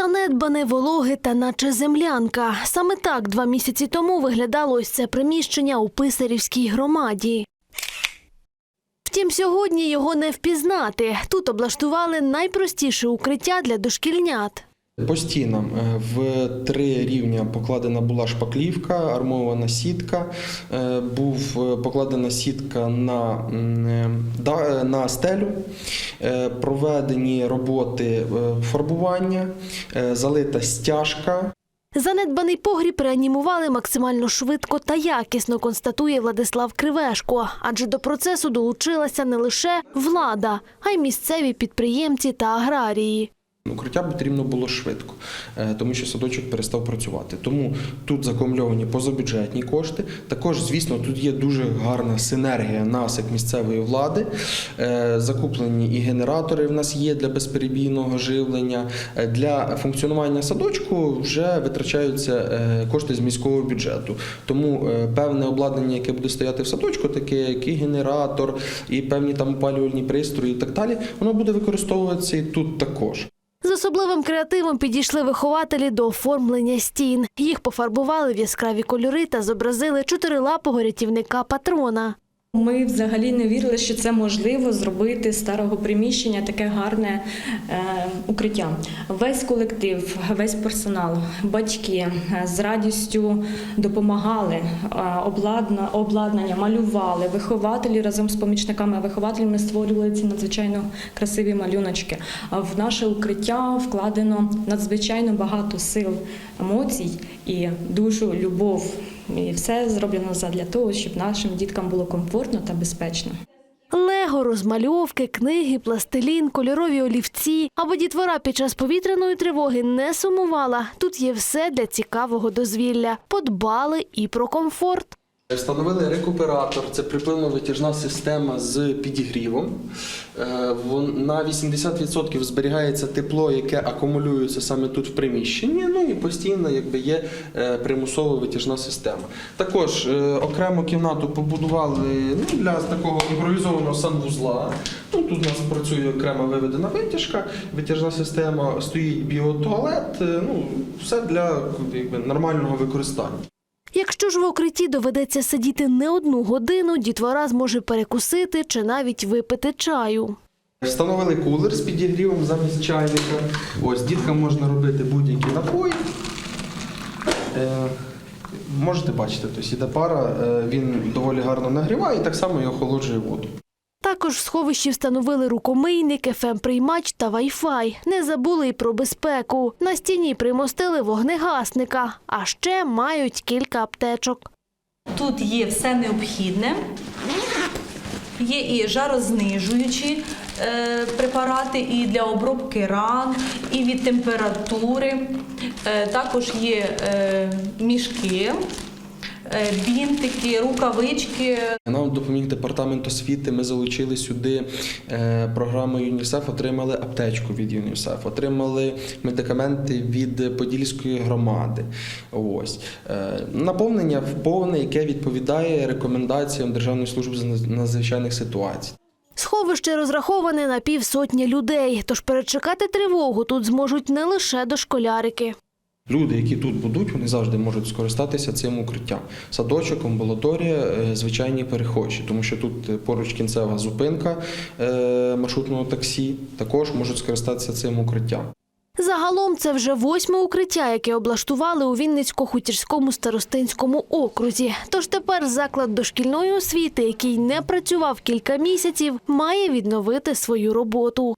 Занедбане вологе та наче землянка. Саме так два місяці тому виглядало ось це приміщення у Писарівській громаді. Втім, сьогодні його не впізнати. Тут облаштували найпростіше укриття для дошкільнят. По стінам е, в три рівня покладена була шпаклівка, армована сітка, е, був е, покладена сітка на, на стелю, проведені роботи фарбування, залита стяжка. Занедбаний погріб реанімували максимально швидко та якісно, констатує Владислав Кривешко. Адже до процесу долучилася не лише влада, а й місцеві підприємці та аграрії. Укриття потрібно було швидко, е, тому що садочок перестав працювати. Тому тут закумульовані позабюджетні кошти. Також, звісно, тут є дуже гарна синергія нас, як місцевої влади. Е, Закуплені і генератори в нас є для безперебійного живлення. Е, Для функціонування садочку вже витрачаються кошти з міського бюджету. Тому певне обладнання, яке буде стояти в садочку, таке як і генератор, і певні там опалювальні пристрої, і так далі, воно буде використовуватися і тут також. З особливим креативом підійшли вихователі до оформлення стін. Їх пофарбували в яскраві кольори та зобразили чотирилапого рятівника патрона. Ми взагалі не вірили, що це можливо зробити старого приміщення таке гарне е, укриття. Весь колектив, весь персонал, батьки е, з радістю допомагали, е, обладна, обладнання малювали. Вихователі разом з помічниками вихователями створювали ці надзвичайно красиві малюночки. В наше укриття вкладено надзвичайно багато сил, емоцій і душу, любов. І все зроблено задля того, щоб нашим діткам було комфортно та безпечно. Лего, розмальовки, книги, пластилін, кольорові олівці. Аби дітвора під час повітряної тривоги не сумувала. Тут є все для цікавого дозвілля. Подбали і про комфорт. Встановили рекуператор, це припливно-витяжна система з підігрівом. Е, На 80% зберігається тепло, яке акумулюється саме тут в приміщенні. Ну і постійно якби, є е, примусова витяжна система. Також е, окрему кімнату побудували ну, для такого імпровізованого санвузла. Ну, тут у нас працює окрема виведена витяжка, витяжна система, стоїть біотуалет. Ну, все для якби, нормального використання. Якщо ж в укритті доведеться сидіти не одну годину, дітвора зможе перекусити чи навіть випити чаю. Встановили кулер з підігрівом замість чайника. Ось діткам можна робити будь-які напої. Е, можете бачити, тобто іде пара, е, він доволі гарно нагріває і так само і охолоджує воду. Також в сховищі встановили рукомийник, ФМ-приймач та Wi-Fi. Не забули й про безпеку. На стіні примостили вогнегасника, а ще мають кілька аптечок. Тут є все необхідне. Є і жарознижуючі е, препарати, і для обробки ран, і від температури. Е, також є е, мішки, бінтики, рукавички. Нам допоміг департамент освіти. Ми залучили сюди е, програму ЮНІСЕФ, отримали аптечку від ЮНІСЕФ, отримали медикаменти від Подільської громади. Ось Е, наповнення повне, яке відповідає рекомендаціям Державної служби з надзвичайних ситуацій. Сховище розраховане на півсотні людей, тож перечекати тривогу тут зможуть не лише дошколярики. Люди, які тут будуть, вони завжди можуть скористатися цим укриттям. Садочок, амбулаторія, е, звичайні перехожі, тому що тут е, поруч кінцева зупинка е, маршрутного таксі, також можуть скористатися цим укриттям. Загалом це вже восьме укриття, яке облаштували у Вінницько-Хутірському старостинському окрузі. Тож тепер заклад дошкільної освіти, який не працював кілька місяців, має відновити свою роботу.